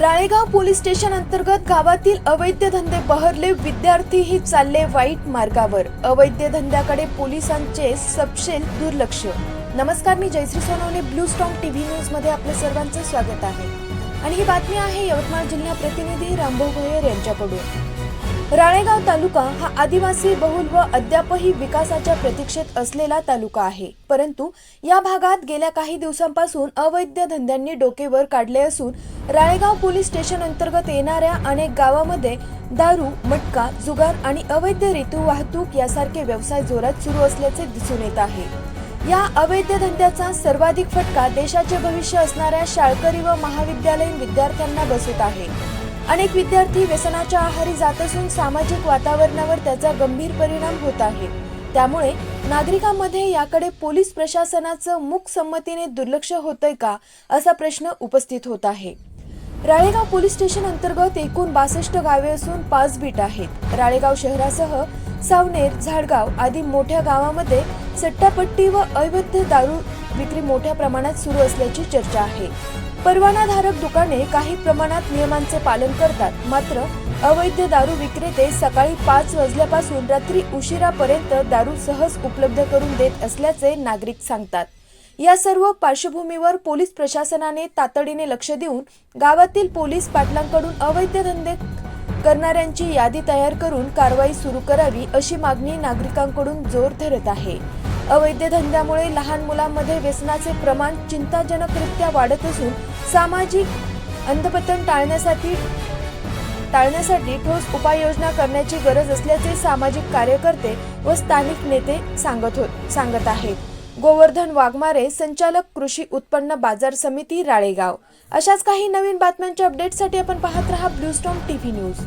Ralegaon police station अंतर्गत गावातील अवैध धंदे बहरले विद्यार्थीही चालले वाईट मार्गावर. अवैध धंद्याकडे पोलिसांचे सपशेल दुर्लक्ष. नमस्कार मी Jayashree Sonawane blue strong TV न्यूजमध्ये आपलं सर्वांचं स्वागत आहे. आणि ही बातमी आहे यवतमाळ जिल्हा प्रतिनिधी रामभाऊ भोयर यांच्याकडून. राळेगाव तालुका हा आदिवासी बहुल व अद्यापही विकासाच्या प्रतीक्षेत असलेला तालुका आहे. परंतु या भागात गेल्या काही दिवसांपासून अवैध धंद्यांनी डोकेवर काढले असून राळेगाव पोलीस स्टेशन अंतर्गत येणाऱ्या अनेक गावामध्ये दारू मटका जुगार आणि अवैध ऋतू वाहतूक यासारखे व्यवसाय जोरात सुरू असल्याचे दिसून येत आहे. या अवैध धंद्याचा सर्वाधिक फटका देशाचे भविष्य असणाऱ्या शाळकरी व महाविद्यालयीन विद्यार्थ्यांना बसत आहे. अनेक विद्यार्थी व्यसनाच्या आहारी जात असून सामाजिक वातावरणावर त्याचा गंभीर परिणाम होत आहे. त्यामुळे नागरिकांमध्ये याकडे पोलीस प्रशासनाचं मूक संमतीने दुर्लक्ष होतंय का असा प्रश्न उपस्थित होत आहे. राळेगाव पोलीस स्टेशन अंतर्गत एकूण बासष्ट गावे असून पाच बीट आहेत. राळेगाव शहरासह सावनेर झाडगाव आदी मोठ्या गावामध्ये सट्टापट्टी व अवैध दारू विक्री मोठ्या प्रमाणात सुरू असल्याची चर्चा आहे. परवानाधारक दुकाने काही प्रमाणात नियमांचे पालन करतात. मात्र अवैध दारू विक्रेते सकाळी पाच वाजल्यापासून रात्री उशिरापर्यंत दारू सहज उपलब्ध करून देत असल्याचे नागरिक सांगतात. या सर्व पार्श्वभूमीवर पोलीस प्रशासनाने तातडीने लक्ष देऊन गावातील पोलीस पाटलांकडून अवैध धंदे करणाऱ्यांची यादी तयार करून कारवाई सुरू करावी अशी मागणी नागरिकांकडून जोर धरत आहे. अवैध धंद्यामुळे लहान मुलांमध्ये व्यसनाचे प्रमाण चिंताजनकरित्या वाढत असून सामाजिक अंधपतन टाळण्यासाठी टाळण्यासाठी ठोस उपाययोजना करण्याची गरज असल्याचे सामाजिक कार्यकर्ते व स्थानिक नेते सांगत होत सांगत आहेत. गोवर्धन वाघमारे संचालक कृषी उत्पन्न बाजार समिती राळेगाव. अशाच काही नवीन बातम्यांच्या अपडेटसाठी आपण पाहत रहा ब्लू स्टॉन टीव्ही न्यूज.